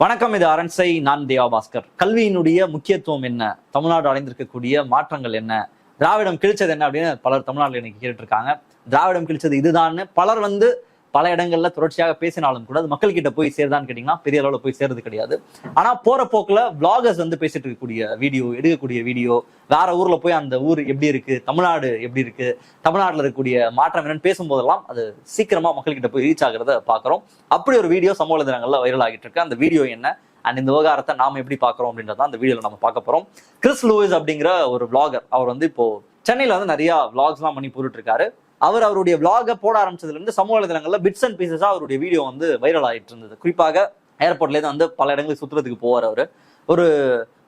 வணக்கம் இது அரண்சை நான் தேவா பாஸ்கர். கல்வியினுடைய முக்கியத்துவம் என்ன? தமிழ்நாடு அடைந்திருக்கக்கூடிய மாற்றங்கள் என்ன? திராவிடம் கிழிச்சது என்ன அப்படின்னு பலர் தமிழ்நாட்டில் இன்னைக்கு கேட்டுட்டு இருக்காங்க. திராவிடம் கிழிச்சது இதுதான்னு பலர் வந்து பல இடங்கள்ல தொடர்ச்சியாக பேசினாலும் கூட அது மக்கள் கிட்ட போய் சேருதான்னு கேட்டீங்கன்னா பெரிய அளவில் போய் சேர்றது கிடையாது. ஆனா போற போக்குல vloggers வந்து பேசிட்டு இருக்கக்கூடிய வீடியோ எடுக்கக்கூடிய வீடியோ வேற ஊர்ல போய் அந்த ஊர் எப்படி இருக்கு தமிழ்நாடு எப்படி இருக்கு தமிழ்நாட்டில் இருக்கக்கூடிய மாற்றம் என்னன்னு பேசும்போதெல்லாம் அது சீக்கிரமா மக்கள் கிட்ட போய் ரீச் ஆகிறத பாக்குறோம். அப்படி ஒரு வீடியோ சமூக வலைதளங்கள்ல வைரல் ஆகிட்டு இருக்கு. அந்த வீடியோ என்ன? அண்ட் இந்த விவகாரத்தை நாம எப்படி பாக்குறோம் அப்படின்றத அந்த வீடியோல நம்ம பார்க்க போறோம். கிறிஸ் லூயிஸ் அப்படிங்கிற ஒரு விளாகர் அவர் வந்து இப்போ சென்னையில வந்து நிறைய vlogsலாம் பண்ணி போட்டுட்டு இருக்காரு. அவர் அவருடைய விளாகை போட ஆரம்பிச்சதுலேருந்து சமூக வலைதளங்களில் பிட்ஸ் அண்ட் பீசஸாக அவருடைய வீடியோ வந்து வைரல் ஆயிட்டு இருந்தது. குறிப்பாக ஏர்போர்ட்லேருந்து வந்து பல இடங்களுக்கு சுற்றுறதுக்கு போவார் அவர். ஒரு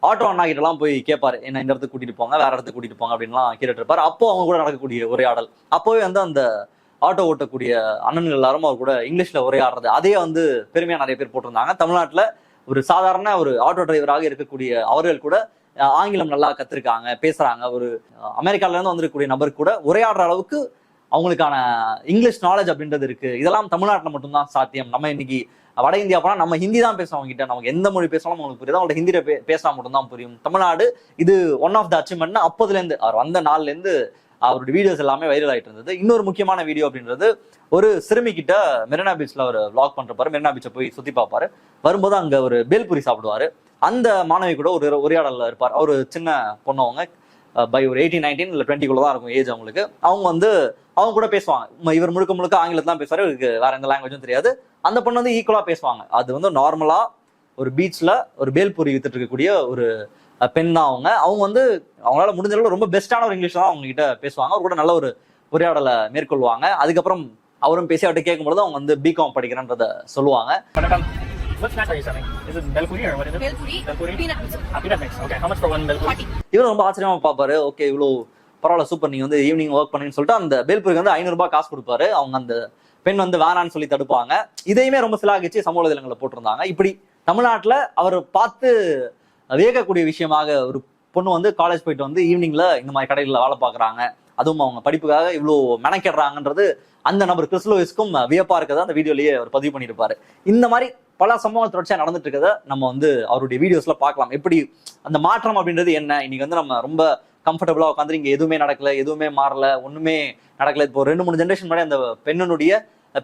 ஆட்டோ அண்ணா போய் கேட்பாரு என்ன இந்த இடத்துக்கு கூட்டிட்டு போங்க வேற இடத்துக்கு கூட்டிட்டு போங்க அப்படின்லாம் கேட்டுட்டு இருப்பாரு அப்போ அவங்க கூட நடக்கக்கூடிய உரையாடல் அப்போவே வந்து அந்த ஆட்டோ ஓட்டக்கூடிய அண்ணன்கள் எல்லாரும் அவர் கூட இங்கிலீஷ்ல உரையாடுறது அதே வந்து பெருமையா நிறைய பேர் போட்டிருந்தாங்க. தமிழ்நாட்டில் ஒரு சாதாரண ஒரு ஆட்டோ டிரைவராக இருக்கக்கூடிய அவர்கள் கூட ஆங்கிலம் நல்லா கத்திருக்காங்க பேசுறாங்க. ஒரு அமெரிக்கால இருந்து வந்திருக்கக்கூடிய நபர் கூட உரையாடுற அளவுக்கு அவங்களுக்கான இங்கிலீஷ் நாலேஜ் அப்படின்றது இருக்கு. இதெல்லாம் தமிழ்நாட்டில் மட்டும்தான் சாத்தியம். நம்ம இன்னைக்கு வட இந்தியா போனால் நம்ம ஹிந்தி தான் பேசுவோம் அவங்க கிட்ட நமக்கு எந்த மொழி பேசினாலும் அவங்களுக்கு புரியுது. அவங்களோட ஹிந்தியில பே பேசினா மட்டும்தான் புரியும். தமிழ்நாடு இது ஒன் ஆஃப் த அச்சீவ்மெண்ட் அப்போதுலேருந்து அவர் வந்த நாள்லேருந்து அவருடைய வீடியோஸ் எல்லாமே வைரல் ஆகிட்டு இருந்தது. இன்னொரு முக்கியமான வீடியோ அப்படின்றது ஒரு சிறுமி கிட்ட மெரினா பீச்ல அவர் vlog பண்றப்பாரு. மெரினா பீச்சை போய் சுத்தி பார்ப்பாரு. வரும்போது அங்க ஒரு பேல்புரி சாப்பிடுவாரு. அந்த மாணவி கூட ஒரு உரையாடலில் இருப்பார். அவர் சின்ன பொண்ணவங்க Uh, பை ஒரு எயிட்டீன் நைன்டீன் இல்லை டுவெண்ட்டிக்குள்ள தான் இருக்கும் ஏஜ் அவங்களுக்கு. அவங்க வந்து அவங்க கூட பேசுவாங்க. இவர் முழுக்க முழுக்க ஆங்கிலத்தில் தான் பேசுவார் இவருக்கு வேற எந்த லாங்குவேஜும் தெரியாது. அந்த பொண்ணு வந்து ஈக்குவலாக பேசுவாங்க. அது வந்து நார்மலா ஒரு பீச்ல ஒரு பேல்பூரி வித்துட்டு இருக்கக்கூடிய ஒரு பெண் தான் அவங்க. அவங்க வந்து அவங்களால முடிஞ்ச அளவு ரொம்ப பெஸ்ட்டான ஒரு இங்கிலீஷ் தான் அவங்க கிட்ட பேசுவாங்க. அவர் கூட நல்ல ஒரு உரையாடலை மேற்கொள்வாங்க. அதுக்கப்புறம் அவரும் பேசி அவர்கிட்ட கேட்கும்பொழுது அவங்க வந்து பிகாம் படிக்கிறேன்றத சொல்லுவாங்க. Ah, peanut mix. Okay, how much for one Belpuri? 40. இவரும் ரொம்ப ஆச்சரியமா பார்ப்பாரு. ஓகே இவ்வளோ பரவாயில்ல சூப்பர் நீங்க வந்து ஈவினிங் ஒர்க் பண்ணுன்னு சொல்லிட்டு அந்த பேல்பூருக்கு வந்து ஐநூறு ரூபாய் காசு கொடுப்பாரு. அவங்க அந்த பெண் வந்து வேணான்னு சொல்லி தடுப்பாங்க. இதையுமே ரொம்ப சிலாகிச்சு சமூக வலைதளங்களில் போட்டிருந்தாங்க. இப்படி தமிழ்நாட்டுல அவர் பார்த்து வியக்கக்கூடிய விஷயமாக ஒரு பொண்ணு வந்து காலேஜ் போயிட்டு வந்து ஈவினிங்ல இந்த மாதிரி கடைகளில் வேலை பார்க்குறாங்க. அதுவும் அவங்க படிப்புக்காக இவ்வளோ மெனக்கிடுறாங்கன்றது அந்த நபர் கிறிஸ்லோவிஸ்க்கும் வியப்பா இருக்கிறத அந்த வீடியோலயே அவர் பதிவு பண்ணியிருப்பாரு. இந்த மாதிரி பல சம்பவங்கள் தொடர்ச்சியாக நடந்துட்டு இருக்கிறத நம்ம வந்து அவருடைய வீடியோஸ்ல பார்க்கலாம். எப்படி அந்த மாற்றம் அப்படின்றது என்ன? இன்னைக்கு வந்து நம்ம ரொம்ப கம்ஃபர்டபுளாக உட்காந்து இங்கே எதுவுமே நடக்கல எதுவுமே மாறல ஒன்றுமே நடக்கல. இப்போ ரெண்டு மூணு ஜென்ரேஷன் முன்னாடி அந்த பெண்ணினுடைய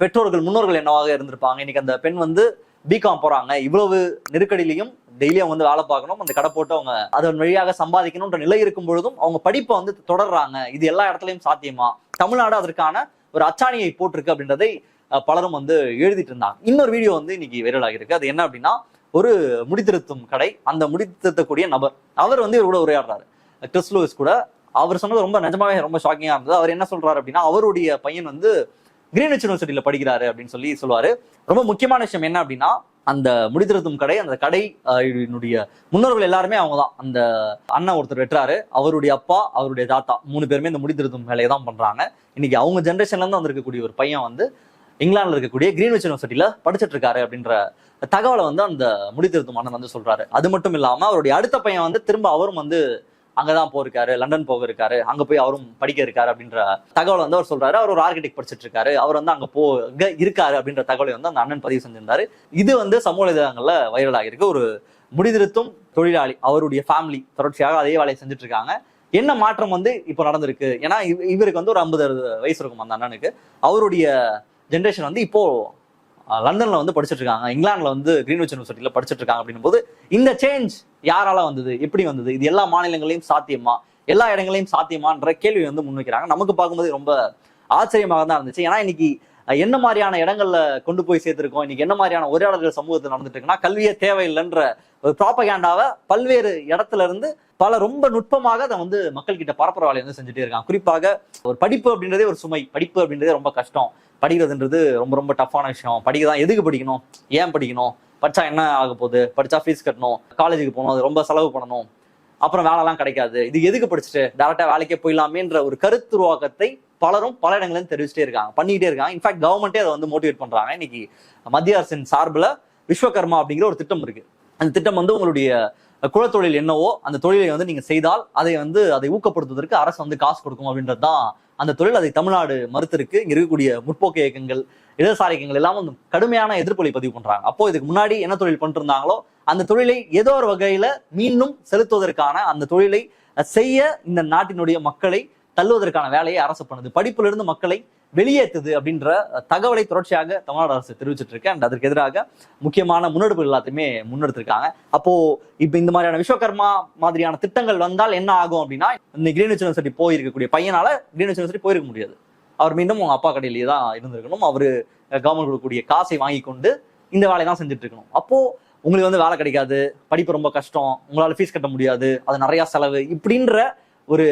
பெற்றோர்கள் முன்னோர்கள் என்னவாக இருந்திருப்பாங்க? இன்னைக்கு அந்த பெண் வந்து பிகாம் போறாங்க. இவ்வளவு நெருக்கடியிலையும் டெய்லி அவங்க வந்து வேலை பார்க்கணும். அந்த கடை போட்டு அவங்க அதன் வழியாக சம்பாதிக்கணும்ன்ற நிலை இருக்கும் பொழுதும் அவங்க படிப்பை வந்து தொடர்றாங்க. இது எல்லா இடத்துலையும் சாத்தியமா? தமிழ்நாடு அதற்கான ஒரு அச்சாணியை போட்டிருக்கு அப்படின்றதை பலரும் வந்து எழுதிட்டு இருந்தாங்க. இன்னொரு வீடியோ வந்து இன்னைக்கு வைரல் ஆகியிருக்கு அது என்ன அப்படின்னா ஒரு முடித்திருத்தும் கடை. அந்த முடித்திருத்தக்கூடிய நபர் அவர் வந்து இவர் கூட உரையாடுறாரு. கிறிஸ் லூயிஸ் கூட அவர் சொன்னது ரொம்ப நிஜமாவே ரொம்ப ஷாக்கிங்காக இருந்தது. அவர் என்ன சொல்றாரு அப்படின்னா அவருடைய பையன் வந்து கிரீன்விச் யூனிவர்சிட்டியில் படிக்கிறாரு அப்படின்னு சொல்லி சொல்லுவாரு. ரொம்ப முக்கியமான விஷயம் என்ன அப்படின்னா அந்த முடித்திருத்தும் கடை அந்த கடை என்னுடைய முன்னோர்கள் எல்லாருமே அவங்க தான். அந்த அண்ணன் ஒருத்தர் வெட்டுறாரு. அவருடைய அப்பா அவருடைய தாத்தா மூணு பேருமே இந்த முடித்திருத்தும் வேலையை தான் பண்றாங்க. இன்னைக்கு அவங்க ஜென்ரேஷன்ல இருந்து வந்திருக்கக்கூடிய ஒரு பையன் வந்து இங்கிலாந்துல இருக்கக்கூடிய கிரீன்விச் யூனிவர்சிட்டியில படிச்சுட்டு இருக்காரு அப்படின்ற தகவலை வந்து அந்த முடித்திருத்தும் அண்ணன் வந்து சொல்றாரு. அது மட்டும் இல்லாம அவருடைய அடுத்த பையன் வந்து திரும்ப அவரும் வந்து அங்கதான் போயிருக்காரு லண்டன் போக இருக்காரு அங்க போய் அவரும் படிக்க இருக்காரு அப்படின்ற தகவல் வந்து அவர் சொல்றாரு. அவர் ஒரு ஆர்கிடெக்ட் படிச்சுட்டு இருக்காரு அவர் வந்து அங்க போ இருக்காரு அப்படின்ற தகவலை வந்து அந்த அண்ணன் பதிவு செஞ்சிருந்தாரு. இது வந்து சமூக இதழங்கள்ல வைரல் ஆகியிருக்கு ஒரு முடிதிருத்தும் தொழிலாளி அவருடைய ஃபேமிலி தொடர்ச்சியாக அதே வேலையை செஞ்சுட்டு இருக்காங்க என்ன மாற்றம் வந்து இப்போ நடந்திருக்கு? ஏன்னா இவருக்கு வந்து ஒரு ஐம்பது அறுபது வயசு இருக்கும் அந்த அண்ணனுக்கு. அவருடைய ஜென்ரேஷன் வந்து இப்போ லண்டன்ல வந்து படிச்சிட்டு இருக்காங்க இங்கிலாந்துல வந்து கிரீன்விச் யூனிவர்சிட்டியில படிச்சிட்டு இருக்காங்க அப்படின்னும் போது இந்த சேஞ்ச் யாரால வந்தது? எப்படி வந்தது? இது எல்லா மாநிலங்களையும் சாத்தியமா? எல்லா இடங்களையும் சாத்தியமான்ற கேள்வி வந்து முன்வைக்கிறாங்க. நமக்கு பார்க்கும்போது ரொம்ப ஆச்சரியமாக தான் இருந்துச்சு. ஏன்னா இன்னைக்கு என்ன மாதிரியான இடங்கள்ல கொண்டு போய் சேர்த்திருக்கோம்? இன்னைக்கு என்ன மாதிரியான உரையாடல்கள் சமூகத்தில் நடந்துட்டு இருக்குன்னா கல்வியே தேவையில்லைன்ற ஒரு ப்ராப்பகேண்டாவை பல்வேறு இடத்துல இருந்து பல ரொம்ப நுட்பமாக அதை வந்து மக்கள் கிட்ட பரப்புற வேலையை வந்து செஞ்சுட்டே இருக்காங்க. குறிப்பாக ஒரு படிப்பு அப்படின்றதே ஒரு சுமை. படிப்பு அப்படின்றதே ரொம்ப கஷ்டம். படிக்கிறதுன்றது ரொம்ப ரொம்ப டஃப்பான விஷயம். படிக்க தான் எதுக்கு படிக்கணும்? ஏன் படிக்கணும்? படிச்சா என்ன ஆக போகுது? படிச்சா ஃபீஸ் கட்டணும். காலேஜுக்கு போகணும். அது ரொம்ப செலவு பண்ணணும். அப்புறம் வேலைலாம் கிடைக்காது. இது எதுக்கு படிச்சுட்டு? டேரக்டா வேலைக்கே போயிடலாமேன்ற ஒரு கருத்துருவாக்கத்தை பலரும் பல இடங்களிலும் தெரிவிச்சிட்டே இருக்காங்க பண்ணிக்கிட்டே இருக்காங்க. இன்ஃபேக்ட் கவர்மெண்ட்டே அதை வந்து மோட்டிவேட் பண்றாங்க. இன்னைக்கு மத்திய அரசின் சார்பில் விஸ்வகர்மா அப்படிங்கிற ஒரு திட்டம் இருக்கு. அந்த திட்டம் வந்து உங்களுடைய குலத்தொழில் என்னவோ அந்த தொழிலை வந்து நீங்க செய்தால் அதை வந்து அதை ஊக்கப்படுத்துவதற்கு அரசு வந்து காசு கொடுக்கும் அப்படின்றது தான் அந்த தொழில். அதை தமிழ்நாடு மறுத்திருக்கு. இங்க இருக்கக்கூடிய முற்போக்கு இயக்கங்கள் இடதுசாரிகள் எல்லாம் வந்து கடுமையான எதிர்ப்பொலி பதிவு பண்றாங்க. அப்போ இதுக்கு முன்னாடி என்ன தொழில் பண்ணிட்டு இருந்தாங்களோ அந்த தொழிலை ஏதோ ஒரு வகையில மீண்டும் செலுத்துவதற்கான அந்த தொழிலை செய்ய இந்த நாட்டினுடைய மக்களை தள்ளுவதற்கான வேலையை அரசு பண்ணுது. படிப்புல இருந்து மக்களை வெளியேற்றுது அப்படின்ற தகவலை தொடர்ச்சியாக தமிழ்நாடு அரசு தெரிவிச்சிட்டு இருக்கு. அண்ட் அதற்கு எதிராக முக்கியமான முன்னெடுப்பு எல்லாத்தையுமே முன்னெடுத்திருக்காங்க. அப்போ இப்ப இந்த மாதிரியான விஸ்வகர்மா மாதிரியான திட்டங்கள் வந்தால் என்ன ஆகும் அப்படின்னா இந்த கிரீன் யூனிவர்சிட்டி போயிருக்கக்கூடிய பையனால கிரீன் யூனிவர்சிட்டி போயிருக்க முடியாது. அவர் மீண்டும் அவங்க அப்பா கடையிலேயே தான் இருந்திருக்கணும். அவரு கவர்மெண்ட் கொடுக்கக்கூடிய காசை வாங்கி கொண்டு இந்த வேலையை தான் செஞ்சுட்டு இருக்கணும். அப்போ உங்களுக்கு வந்து வேலை கிடைக்காது. படிப்பு ரொம்ப கஷ்டம். உங்களால ஃபீஸ் கட்ட முடியாது. அது நிறைய செலவு. இப்படின்ற ஒரு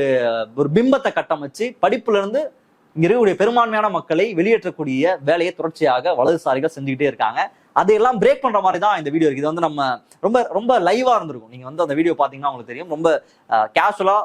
ஒரு பிம்பத்தை கட்டமைச்சு படிப்புல இருந்து இங்க இருக்கக்கூடிய பெரும்பான்மையான மக்களை வெளியேற்றக்கூடிய வேலையை தொடர்ச்சியாக வலதுசாரிகள் செஞ்சுக்கிட்டே இருக்காங்க. அதையெல்லாம் பிரேக் பண்ற மாதிரி தான் இந்த வீடியோ இருக்கு. இது வந்து நம்ம ரொம்ப ரொம்ப லைவா இருந்திருக்கும். நீங்க வந்து அந்த வீடியோ பாத்தீங்கன்னா உங்களுக்கு தெரியும். ரொம்ப கேஷுவலா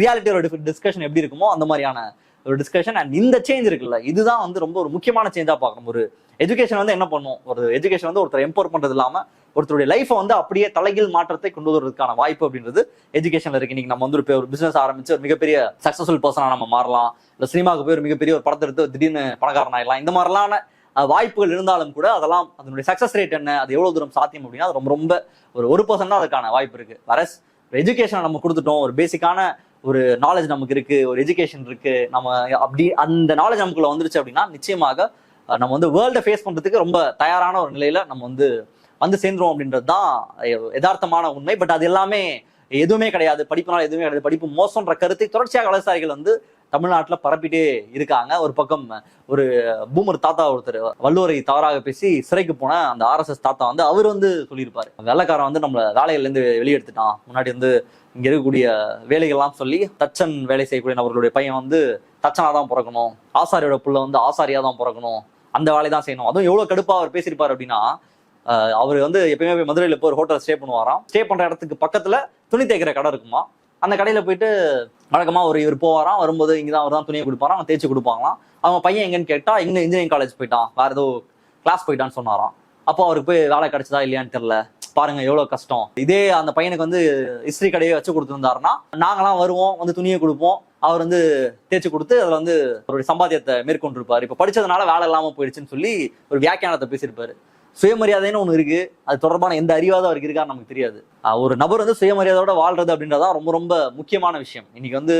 ரியாலிட்டியோட டிஸ்கஷன் எப்படி இருக்குமோ அந்த மாதிரியான ஒரு டிஸ்கஷன் அண்ட் இந்த சேஞ்ச் இருக்குல்ல இதுதான் வந்து ரொம்ப ஒரு முக்கியமான சேஞ்சா பார்க்கணும். ஒரு எஜுகேஷன் வந்து என்ன பண்ணும்? ஒரு எஜுகேஷன் வந்து ஒருத்தர் எம்பவர் பண்றது இல்லாம ஒருத்தருடைய லைஃப்பை வந்து அப்படியே தலைகீழ் மாற்றத்தை கொண்டு வருவதற்கான வாய்ப்பு அப்படின்றது எஜுகேஷன்ல இருக்கு. இன்னைக்கு நம்ம வந்து ஒரு ஒரு பிசினஸ் ஆரம்பிச்சு ஒரு மிகப்பெரிய சக்சஸ்ஃபுல் பர்சனா நம்ம மாறலாம். இல்ல சினிமாவுக்கு போய் ஒரு மிகப்பெரிய ஒரு படத்தை எடுத்து திடீர்னு பணக்காரன் ஆயிடலாம். இந்த மாதிரிலான வாய்ப்புகள் இருந்தாலும் கூட அதெல்லாம் அதனுடைய சக்சஸ் ரேட் என்ன அது எவ்வளவு தூரம் சாத்தியம் அப்படின்னா அது ரொம்ப ரொம்ப ஒரு ஒரு பர்சன்ட் தான் அதுக்கான வாய்ப்பு இருக்கு. வரஸ் எஜுகேஷனை நம்ம கொடுத்துட்டோம் ஒரு பேசிக்கான ஒரு நாலேஜ் நமக்கு இருக்கு ஒரு எஜுகேஷன் இருக்கு நம்ம அப்படி அந்த நாலேஜ் நமக்குள்ள வந்துருச்சு அப்படின்னா நிச்சயமாக நம்ம வந்து வேர்ல்டை ஃபேஸ் பண்றதுக்கு ரொம்ப தயாரான ஒரு நிலையில நம்ம வந்து வந்து சேர்ந்துரும் அப்படின்றது தான் யதார்த்தமான உண்மை. பட் அது எல்லாமே எதுவுமே கிடையாது. படிப்புனால எதுவுமே கிடையாது. படிப்பு மோசம்ன்ற கருத்தை தொடர்ச்சியாக வலதுசாரிகள் வந்து தமிழ்நாட்டில் பரப்பிட்டே இருக்காங்க. ஒரு பக்கம் ஒரு பூமர் தாத்தா ஒருத்தர் வல்லூரை தவறாக பேசி சிறைக்கு போன அந்த ஆர்எஸ்எஸ் தாத்தா வந்து அவர் வந்து சொல்லியிருப்பாரு. வெள்ளக்காரன் வந்து நம்மளை வேலைகள்ல வெளியெடுத்துட்டான். முன்னாடி வந்து இங்கே இருக்கக்கூடிய வேலைகள்லாம் சொல்லி தச்சன் வேலை செய்யக்கூடிய நபர்களுடைய பையன் வந்து தச்சனாக தான் பிறக்கணும். ஆசாரியோட புள்ள வந்து ஆசாரியா தான் பிறக்கணும். அந்த வேலையை தான் செய்யணும். அதுவும் எவ்வளவு கடுப்பாக அவர் பேசியிருப்பாரு அப்படின்னா அவர் வந்து எப்பயுமே போய் மதுரையில் போய் ஒரு ஹோட்டல் ஸ்டே பண்ணுவாராம். ஸ்டே பண்ணுற இடத்துக்கு பக்கத்தில் துணி தேய்க்கிற கடை இருக்குமா? அந்த கடையில் போயிட்டு வழக்கமாக ஒரு இவர் போவாராம். வரும்போது இங்கே தான் அவர் தான் துணியை கொடுப்பாராம். அவன் தேய்ச்சி கொடுப்பாங்களாம். அவங்க பையன் எங்கன்னு கேட்டா இங்கே இன்ஜினியரிங் காலேஜ் போயிட்டான். வேறு ஏதோ கிளாஸ் போயிட்டான்னு சொன்னாராம். அப்போ அவருக்கு போய் வேலை கிடைச்சதா இல்லையான்னு தெரில பாருங்க எவ்வளோ கஷ்டம். இதே அந்த பையனுக்கு வந்து இஸ்திரி கடையை வச்சு கொடுத்துருந்தாருன்னா நாங்களாம் வருவோம் வந்து துணியை கொடுப்போம். அவர் வந்து தேய்ச்சி கொடுத்து அதில் வந்து அவருடைய சம்பாத்தியத்தை மேற்கொண்டிருப்பாரு. இப்போ படிச்சதுனால வேலை இல்லாமல் போயிடுச்சுன்னு சொல்லி ஒரு வியாக்கியானத்தை பேசியிருப்பாரு. சுயமரியாதைன்னு ஒன்று இருக்கு. அது தொடர்பான எந்த அறிவாத அவருக்கு இருக்கான்னு நமக்கு தெரியாது. ஒரு நபர் வந்து சுயமரியாதையோட வாழ்றது அப்படின்றதான் ரொம்ப ரொம்ப முக்கியமான விஷயம். இன்னைக்கு வந்து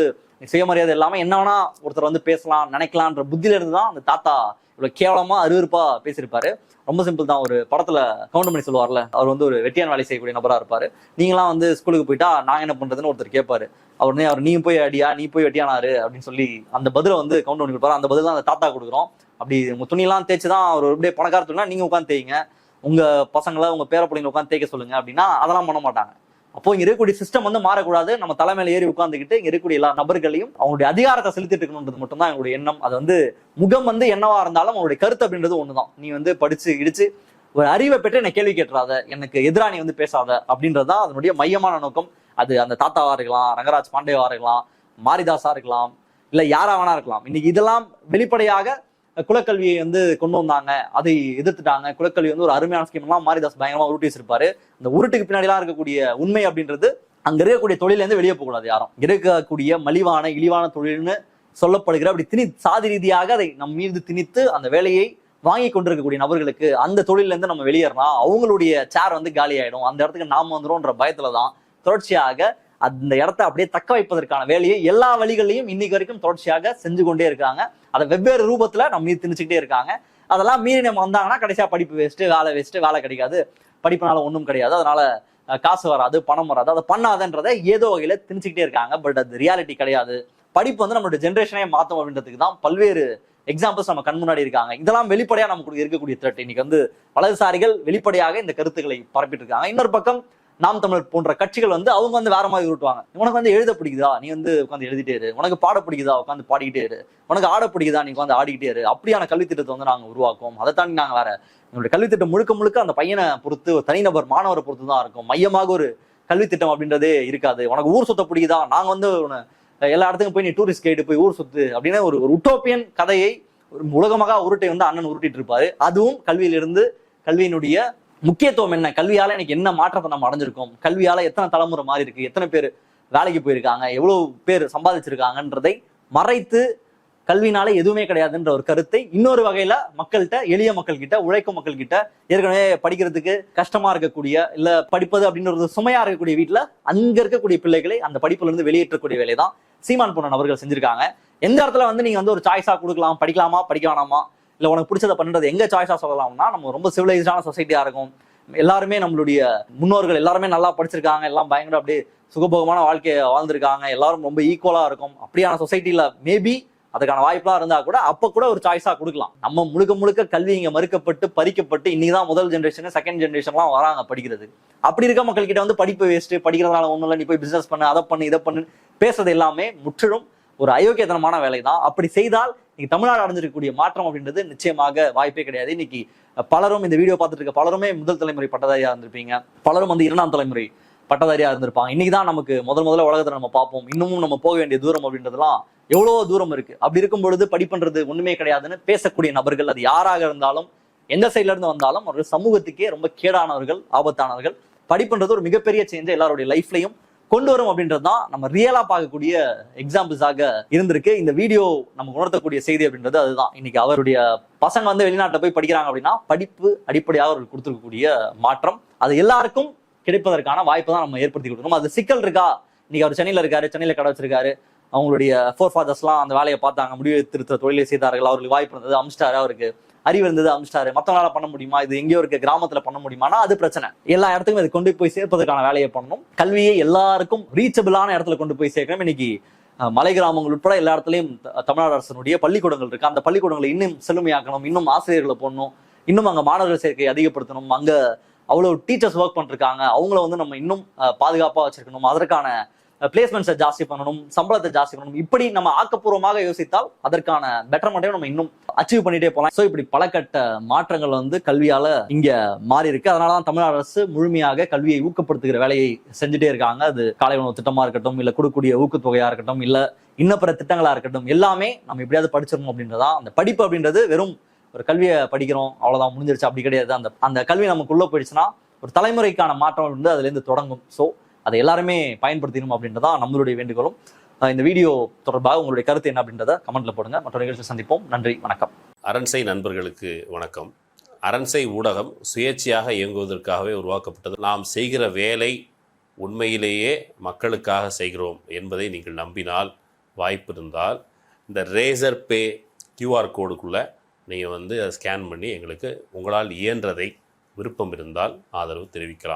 சுயமரியாதை இல்லாம என்ன வேணா ஒருத்தர் வந்து பேசலாம் நினைக்கலான்ற புத்தியில இருந்து தான் அந்த தாத்தா இவ்வளவு கேவலமா அருவருப்பா பேசியிருப்பாரு. ரொம்ப சிம்பிள் தான். ஒரு படத்துல கவுண்ட் பண்ணி சொல்லுவார்ல அவர் வந்து ஒரு வெட்டியான வேலை செய்யக்கூடிய நபரா இருப்பாரு. நீங்களாம் வந்து ஸ்கூலுக்கு போயிட்டா நான் என்ன பண்றதுன்னு ஒருத்தர் கேட்பாரு. அவர் அவர் நீ போய் அடியா? நீ போய் வெட்டியானாரு? அப்படின்னு சொல்லி அந்த பதில வந்து கவுண்ட் பண்ணி கொடுப்பாரு. அந்த பதில் தான் அந்த தாத்தா கொடுக்குறோம். அப்படி உங்க துணியெல்லாம் தேய்ச்சி தான் அவர் அப்படியே பணக்கார துணினா நீங்க உட்காந்து தேய்ங்க. உங்க பசங்களை உங்க பேர பிள்ளைங்க உட்காந்து தேய்க்க சொல்லுங்க அப்படின்னா அதெல்லாம் பண்ண மாட்டாங்க. அப்போ இங்க இருக்கக்கூடிய சிஸ்டம் வந்து மாறக்கூடாது. நம்ம தலைமையில ஏறி உட்காந்துக்கிட்டு இங்க இருக்கக்கூடிய எல்லா நபர்களையும் அவங்களுடைய அதிகாரத்தை செலுத்திட்டு இருக்கணும்ன்றது மட்டும் தான் எங்களுடைய எண்ணம். அது வந்து முகம் வந்து என்னவா இருந்தாலும் அவங்களுடைய கருத்து அப்படின்றது ஒண்ணுதான். நீ வந்து படிச்சு இடிச்சு ஒரு அறிவை பெற்று என்னை கேள்வி கேட்டுறாத எனக்கு எதிராணி நீ வந்து பேசாத அப்படின்றதுதான் அதனுடைய மையமான நோக்கம். அது அந்த தாத்தாவா இருக்கலாம் ரங்கராஜ் பாண்டேவா இருக்கலாம் மாரிதாஸா இருக்கலாம் இல்ல யாரா வேணா இருக்கலாம். இன்னைக்கு இதெல்லாம் வெளிப்படையாக குலக்கல்வியை வந்து கொண்டு வந்தாங்க. அதை எதிர்த்துட்டாங்க. குலக்கல்வி வந்து ஒரு அருமையான ஸ்கீம் எல்லாம் மாரிதாஸ் பயங்கரமா உருட்டி வச்சிருப்பாரு. அந்த உருட்டுக்கு பின்னாடிலாம் இருக்கக்கூடிய உண்மை அப்படின்றது அங்க இருக்கக்கூடிய தொழில இருந்து வெளியே போகக்கூடாது யாரும். இருக்கக்கூடிய மலிவான இழிவான தொழில்னு சொல்லப்படுகிற அப்படி திணி சாதி ரீதியாக அதை நம் மீது திணித்து அந்த வேலையை வாங்கி கொண்டிருக்கக்கூடிய நபர்களுக்கு அந்த தொழில இருந்து நம்ம வெளியேறலாம் அவங்களுடைய சேர் வந்து காலி ஆயிடும் அந்த இடத்துக்கு நாம வந்துடும்ன்ற பயத்துல தான் தொடர்ச்சியாக அந்த இடத்த அப்படியே தக்க வைப்பதற்கான வேலையை எல்லா வழிகளையும் இன்னைக்கு வரைக்கும் தொடர்ச்சியாக செஞ்சு கொண்டே இருக்காங்க. அதை வெவ்வேறு ரூபத்துல நம்ம மீறி திணிச்சுக்கிட்டே இருக்காங்க. அதெல்லாம் மீறி நம்ம வந்தாங்கன்னா கடைசியா படிப்பு வேஸ்ட் வேலை வேஸ்ட் வேலை கிடைக்காது. படிப்புனால ஒன்றும் கிடையாது. அதனால காசு வராது பணம் வராது. அதை பண்ணாதன்றதை ஏதோ வகையில திணிச்சுக்கிட்டே இருக்காங்க. பட் அது ரியாலிட்டி கிடையாது. படிப்பு வந்து நம்மளோட ஜென்ரேஷனே மாற்றும் அப்படின்றதுக்கு தான் பல்வேறு எக்ஸாம்பிள்ஸ் நம்ம கண் முன்னாடி இருக்காங்க. இதெல்லாம் வெளிப்படையா நமக்கு இருக்கக்கூடிய த்ரெட் இன்னைக்கு வந்து வலதுசாரிகள் வெளிப்படையாக இந்த கருத்துக்களை பரப்பிட்டு இருக்காங்க. இன்னொரு பக்கம் நாம் தமிழர் போன்ற கட்சிகள் வந்து அவங்க வந்து வேற மாதிரி உருட்டுவாங்க. உனக்கு வந்து எழுத பிடிக்குதா? நீ வந்து உட்காந்து எழுதிட்டே இரு. உனக்கு பாட பிடிக்குதா? உட்காந்து பாடிக்கிட்டே இரு. உனக்கு ஆட பிடிக்குதா? நீ உட்காந்து ஆடிக்கிட்டே இரு. அப்படியான கல்வி திட்டத்தை வந்து நாங்க உருவாக்குவோம். அதை தாண்டி நாங்க வேற எங்களுடைய கல்வி திட்டம் முழுக்க முழுக்க அந்த பையனை பொறுத்து ஒரு தனிநபர் மாணவரை பொறுத்து தான் இருக்கும். மையமாக ஒரு கல்வி திட்டம் அப்படின்றதே இருக்காது. உனக்கு ஊர் சுத்த பிடிக்குதா? நாங்க வந்து எல்லா இடத்துக்கும் போய் நீ டூரிஸ்ட் கைடு போய் ஊர் சுத்து அப்படின்னு ஒரு ஒரு உட்டோப்பியன் கதையை ஒரு உலகமாக உருட்டை வந்து அண்ணன் உருட்டிட்டு இருப்பாரு. அதுவும் கல்வியிலிருந்து கல்வியினுடைய முக்கியத்துவம் என்ன? கல்வியால எனக்கு என்ன மாற்றத்தை நம்ம அடைஞ்சிருக்கோம்? கல்வியால எத்தனை தலைமுறை மாறி இருக்கு? எத்தனை பேர் வேலைக்கு போயிருக்காங்க? எவ்வளவு பேர் சம்பாதிச்சிருக்காங்கன்றதை மறைத்து கல்வினால எதுவுமே கிடையாதுன்ற ஒரு கருத்தை இன்னொரு வகையில மக்கள்கிட்ட எளிய மக்கள் கிட்ட உழைக்கும் மக்கள் கிட்ட ஏற்கனவே படிக்கிறதுக்கு கஷ்டமா இருக்கக்கூடிய இல்ல படிப்பது அப்படின்றது சுமையா இருக்கக்கூடிய வீட்டுல அங்க இருக்கக்கூடிய பிள்ளைகளை அந்த படிப்புல இருந்து வெளியேற்றக்கூடிய வேலைதான் சீமான் பொன்னன் நபர்கள் செஞ்சிருக்காங்க. எந்த இடத்துல வந்து நீங்க வந்து ஒரு சாய்ஸா கொடுக்கலாம் படிக்கலாமா படிக்க வேணாமா? இல்லை உனக்கு பிடிச்சதை பண்ணுறது எங்கே சாய்ஸாக சொல்லலாம்னா நம்ம ரொம்ப சிவிலைஸ்டான சொசைட்டியாக இருக்கும். எல்லாருமே நம்மளுடைய முன்னோர்கள் எல்லாருமே நல்லா படிச்சிருக்காங்க எல்லாம் பயங்கர அப்படியே சுகபோகமான வாழ்க்கையை வாழ்ந்திருக்காங்க எல்லாரும் ரொம்ப ஈக்குவலாக இருக்கும். அப்படியான சொசைட்டியில் மேபி அதுக்கான வாய்ப்பெல்லாம் இருந்தால் கூட அப்போ கூட ஒரு சாய்ஸாக கொடுக்கலாம். நம்ம முழுக்க முழுக்க கல்வி இங்கே மறுக்கப்பட்டு பறிக்கப்பட்டு இன்னைக்குதான் முதல் ஜென்ரேஷன் செகண்ட் ஜென்ரேஷன்லாம் வராங்க படிக்கிறது. அப்படி இருக்க மக்கள் கிட்ட வந்து படிப்பு வேஸ்ட்டு படிக்கிறதுனால ஒன்றும் இல்லை நீ போய் பிஸ்னஸ் பண்ணு அதை பண்ணு இதை பண்ணு பேசுறது எல்லாமே முற்றிலும் ஒரு அயோக்கியத்தனமான வேலை தான் அப்படி செய்தால் இன்னைக்கு தமிழ்நாடு அடைஞ்சிருக்கக்கூடிய மாற்றம் அப்படின்றது நிச்சயமாக வாய்ப்பே கிடையாது. இன்னைக்கு பலரும் இந்த வீடியோ பார்த்துட்டு இருக்க பலருமே முதல் தலைமுறை பட்டதாரியா இருந்திருப்பீங்க. பலரும் வந்து இரண்டாம் தலைமுறை பட்டதாரியா இருந்திருப்பாங்க. இன்னைக்கு தான் நமக்கு முதல் முதல்ல உலகத்தை நம்ம பார்ப்போம். இன்னமும் நம்ம போக வேண்டிய தூரம் அப்படின்றதுலாம் எவ்வளோ தூரம் இருக்கு. அப்படி இருக்கும் பொழுது படிப்புன்றது ஒண்ணுமே கிடையாதுன்னு பேசக்கூடிய நபர்கள் அது யாராக இருந்தாலும் எந்த சைட்ல இருந்து வந்தாலும் அவர்கள் சமூகத்துக்கே ரொம்ப கேடானவர்கள் ஆபத்தானவர்கள். படிப்புன்றது ஒரு மிகப்பெரிய சேஞ்சை எல்லாருடைய லைஃப்லையும் கொண்டு வரும் அப்படின்றது தான் நம்ம ரியலா பார்க்கக்கூடிய எக்ஸாம்பிள்ஸாக இருந்திருக்கு. இந்த வீடியோ நமக்கு உணர்த்தக்கூடிய செய்தி அப்படின்றது அதுதான். இன்னைக்கு அவருடைய பசங்க வந்து வெளிநாட்டில் போய் படிக்கிறாங்க அப்படின்னா படிப்பு அடிப்படையாக அவர்கள் கொடுத்துருக்கக்கூடிய மாற்றம். அது எல்லாருக்கும் கிடைப்பதற்கான வாய்ப்பு தான் நம்ம ஏற்படுத்தி கொடுக்கணும். அது சிக்கல் இருக்கா? இன்னைக்கு அவர் சென்னையில் இருக்காரு சென்னையில் கடை வச்சிருக்காரு. அவங்களுடைய ஃபோர் ஃபாதர்ஸ்லாம் அந்த வேலையை பார்த்தாங்க முடிவு திருத்த தொழிலை செய்தார்கள் அவருக்கு வாய்ப்பு இருந்தது அமிச்சிட்டாரு அவருக்கு. அறிவு இருந்தது அமிச்சிட்டாரு. மத்தவங்களால பண்ண முடியுமா? இது எங்கேயோ இருக்க கிராமத்துல பண்ண முடியுமானா அது பிரச்சனை. எல்லா இடத்துக்கும் இதை கொண்டு போய் சேர்ப்பதற்கான வேலையை பண்ணணும். கல்வியை எல்லாருக்கும் ரீச்சபிளான இடத்துல கொண்டு போய் சேர்க்கணும். இன்னைக்கு மலை கிராமங்கள் உட்பட எல்லா இடத்துலையும் தமிழ்நாடு அரசனுடைய பள்ளிக்கூடங்கள் இருக்கு. அந்த பள்ளிக்கூடங்களை இன்னும் செழுமையாக்கணும் இன்னும் ஆசிரியர்களை போடணும் இன்னும் அங்க மாணவர்கள் சேர்க்கை அதிகப்படுத்தணும். அங்க அவ்வளவு டீச்சர்ஸ் ஒர்க் பண்ணிருக்காங்க. அவங்கள வந்து நம்ம இன்னும் பாதுகாப்பா வச்சிருக்கணும். அதற்கான பிளேஸ்மெண்ட்ஸை ஜாஸ்தி பண்ணணும் சம்பளத்தை ஜாஸ்தி பண்ணணும். இப்படி நம்ம ஆக்கப்பூர்வமாக யோசித்தால் அதற்கான பெட்டர்மெண்ட்டையும் நம்ம இன்னும் அச்சீவ் பண்ணிட்டே போகலாம். ஸோ இப்படி பல கட்ட மாற்றங்கள் வந்து கல்வியால இங்க மாறி இருக்கு அதனால தான் தமிழ்நாடு அரசு முழுமையாக கல்வியை ஊக்கப்படுத்துகிற வேலையை செஞ்சுட்டே இருக்காங்க. அது காலை உணவு திட்டமா இருக்கட்டும் இல்ல கொடுக்கக்கூடிய ஊக்கத்தொகையா இருக்கட்டும் இல்ல இன்னப்புற பிற திட்டங்களா இருக்கட்டும் எல்லாமே நம்ம எப்படியாவது படிச்சிடணும் அப்படின்றதா அந்த படிப்பு அப்படின்றது வெறும் ஒரு கல்வியை படிக்கிறோம் அவ்வளோதான் முடிஞ்சிருச்சு அப்படி கிடையாது. அந்த அந்த கல்வி நமக்குள்ளே போயிடுச்சுன்னா ஒரு தலைமுறைக்கான மாற்றம் வந்து அதுலேருந்து தொடங்கும். ஸோ அதை எல்லாருமே பயன்படுத்தணும் அப்படின்றதான் நம்மளுடைய வேண்டுகோளும். இந்த வீடியோ தொடர்பாக உங்களுடைய கருத்து என்ன அப்படின்றத கமெண்ட்ல போடுங்க. மற்ற நிகழ்ச்சி சந்திப்போம். நன்றி வணக்கம். அரண்சை நண்பர்களுக்கு வணக்கம். அரண்சை ஊடகம் சுயேட்சையாக இயங்குவதற்காகவே உருவாக்கப்பட்டது. நாம் செய்கிற வேலை உண்மையிலேயே மக்களுக்காக செய்கிறோம் என்பதை நீங்கள் நம்பினால் வாய்ப்பு இருந்தால் இந்த ரேசர் பே கியூஆர் கோடுக்குள்ளே நீங்கள் வந்து அதை ஸ்கேன் பண்ணி எங்களுக்கு உங்களால் இயன்றதை விருப்பம் இருந்தால் ஆதரவு தெரிவிக்கலாம்.